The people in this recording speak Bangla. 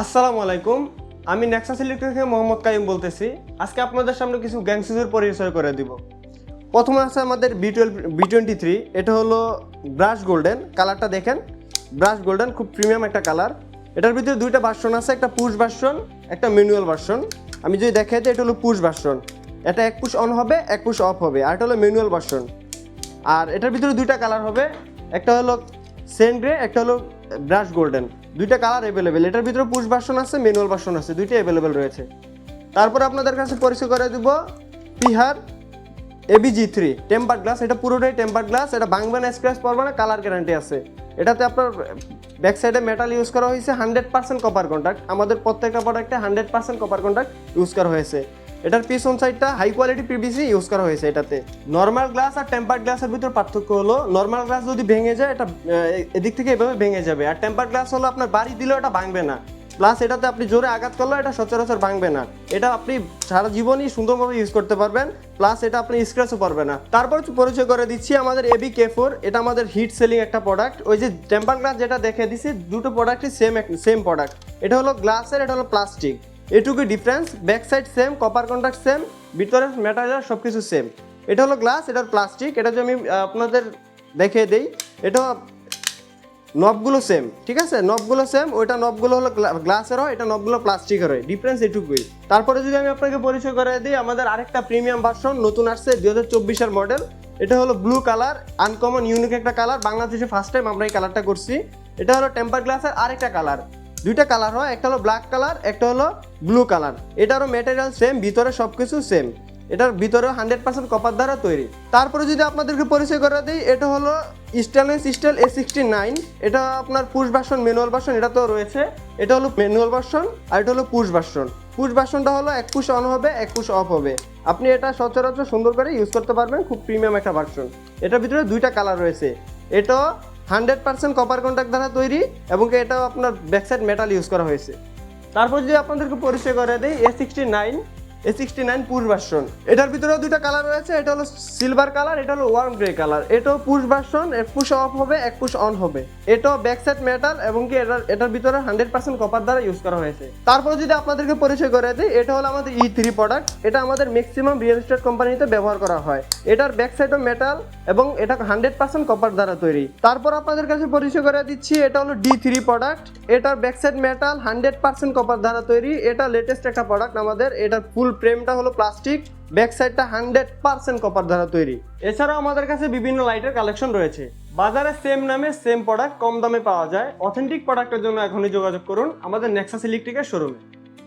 আসসালামু আলাইকুম। আমি নেক্সাস ইলেকট্রিক থেকে মোহাম্মদ কাইম বলতেছি। আজকে আপনাদের সামনে কিছু গ্যাং সুজের পরিচয় করে দিব। প্রথমে আছে আমাদের B twelve B twenty three এটা হলো ব্রাশ গোল্ডেন কালারটা দেখেন। ব্রাশ গোল্ডেন খুব প্রিমিয়াম একটা কালার এটার ভিতরে দুইটা ভার্সন আছে, একটা পুশ ভার্সন একটা ম্যানুয়াল ভার্সন আমি যদি দেখাই দিই, এটা হলো পুশ ভার্সন এটা এক পুশ অন হবে, এক পুশ অফ হবে, আর এটা হলো ম্যানুয়াল ভার্সন আর এটার ভিতরে দুইটা কালার হবে। একটা হলো সেন গ্রে একটা হলো ব্রাশ গোল্ডেন, দুইটা কালার অ্যাভেলেবেল এটার ভিতরে পুশ ভার্সন আছে, ম্যানুয়াল ভার্সন আছে, দুইটা অ্যাভেলেবেল রয়েছে। তারপর আপনাদের কাছে পরিচয় করে দিব, পিহার এবিজি থ্রি টেম্পার গ্লাস এটা পুরোটাই টেম্পার গ্লাস এটা ভাঙবে না স্ক্র্যাচ পড়বে না কালার গ্যারান্টি আছে। এটাতে আপনার ব্যাক সাইডে মেটাল ইউজ করা হয়েছে হান্ড্রেড পার্সেন্ট কপার কন্ট্যাক্ট আমাদের প্রত্যেকটা প্রোডাক্টে hundred percent copper contact use করা হয়েছে। এটার পিছন সাইডটা হাই কোয়ালিটি পিভিসি ইউজ করা হয়েছে এটাতে। নর্মাল গ্লাস আর টেম্পার গ্লাসের ভিতর পার্থক্য হলো নর্মাল গ্লাস যদি ভেঙে যায়, এটা এদিক থেকে এভাবে ভেঙে যাবে। আর টেম্পার গ্লাস হলো আপনার বাড়ি দিলেও এটা ভাঙবে না। প্লাস এটাতে আপনি জোরে আঘাত করলেও এটা সচরাচর ভাঙবে না। এটা আপনি সারা জীবনই সুন্দরভাবে ইউজ করতে পারবেন। প্লাস এটা আপনি স্ক্র্যাচও পারবে না। তারপর পরিচয় করে দিচ্ছি আমাদের এবি কে ফোর এটা আমাদের হিট সেলিং একটা প্রোডাক্ট ওই যে টেম্পার গ্লাস যেটা দেখে দিছি, দুটো প্রোডাক্টই সেম সেম প্রোডাক্ট এটা হলো গ্লাসের এটা হলো প্লাস্টিক এটুকু difference back side same copper contact same ভিতরে মেটারিয়াল সব কিছু সেম এটা হলো গ্লাস এটা প্লাস্টিক এটা যদি আমি আপনাদের দেখিয়ে দিই, এটা নবগুলো সেম ঠিক আছে? নবগুলো সেম ওইটা নবগুলো হলো গ্লাসের হয় এটা নবগুলো প্লাস্টিকের হয় ডিফারেন্স এটুকুই তারপরে যদি আমি আপনাকে পরিচয় করে দিই, আমাদের আরেকটা প্রিমিয়াম ভার্সন নতুন আসছে দুই হাজার চব্বিশের মডেল এটা হলো ব্লু কালার আনকমন ইউনিক একটা কালার বাংলাদেশে ফার্স্ট টাইম আমরা এই কালারটা করছি। এটা হলো টেম্পার গ্লাসের আরেকটা কালার দুইটা কালার হয়, একটা হলো ব্ল্যাক কালার একটা হলো ব্লু কালার এটারও ম্যাটেরিয়াল সেম ভিতরে সব কিছু সেম এটার ভিতরে হান্ড্রেড পার্সেন্ট কপার দ্বারা তৈরি। তারপরে যদি আপনাদেরকে পরিচয় করে দিই, এটা হলো stainless steel A sixty nine এটা আপনার পুশ ভার্সন ম্যানুয়াল ভার্সন এটা তো রয়েছে। এটা হলো ম্যানুয়াল ভার্সন আর এটা হলো পুশ ভার্সন পুশ ভার্সনটা হলো এক পুশ অন হবে, এক পুশ অফ হবে। আপনি এটা সচরাচর সুন্দর করে ইউজ করতে পারবেন, খুব প্রিমিয়াম একটা ভার্সন এটার ভিতরে দুইটা কালার রয়েছে। এটা হান্ড্রেড পার্সেন্ট কপার কন্ট্যাক্ট দ্বারা তৈরি এবং এটাও আপনার ব্যাকসাইড মেটাল ইউজ করা হয়েছে। তারপর যদি আপনাদেরকে পরিচয় করে দেয় A sixty nine A sixty nine push version এটার ভিতরেও দুইটা কালার রয়েছে, এটা হলো সিলভার কালার এটা হলো ওয়ার্ম গ্রে কালার এটাও পুশ ভার্সন এক পুশ অফ হবে, এক পুশ অন হবে। এটাও ব্যাক সাইড মেটাল এবং কি এটার এটার ভিতরে হান্ড্রেড পার্সেন্ট কপার দ্বারা ইউজ করা হয়েছে। তারপর যদি আপনাদেরকে পরিচয় করে দিই, এটা হলো আমাদের ই থ্রি প্রোডাক্ট এটা আমাদের ম্যাক্সিমাম রিয়েল এস্টেট কোম্পানিতে ব্যবহার করা হয়। এটার ব্যাক সাইডও মেটাল এবং এটা হান্ড্রেড পার্সেন্ট কপার দ্বারা তৈরি। তারপর আপনাদের কাছে পরিচয় করে দিচ্ছি, এটা হলো ডি থ্রি প্রোডাক্ট এটার back side metal hundred percent copper দ্বারা তৈরি। এটা লেটেস্ট একটা প্রোডাক্ট আমাদের এটার ফুল ফ্রেমটা হলো প্লাস্টিক ব্যাক সাইডটা হান্ড্রেড পার্সেন্ট কপার দ্বারা তৈরি। এছাড়াও আমাদের কাছে বিভিন্ন লাইটের কালেকশন রয়েছে। বাজারে সেম নামে সেম প্রোডাক্ট কম দামে পাওয়া যায়। অথেন্টিক প্রোডাক্টের জন্য এখনই যোগাযোগ করুন আমাদের নেক্সাস ইলেকট্রিকের শোরুমে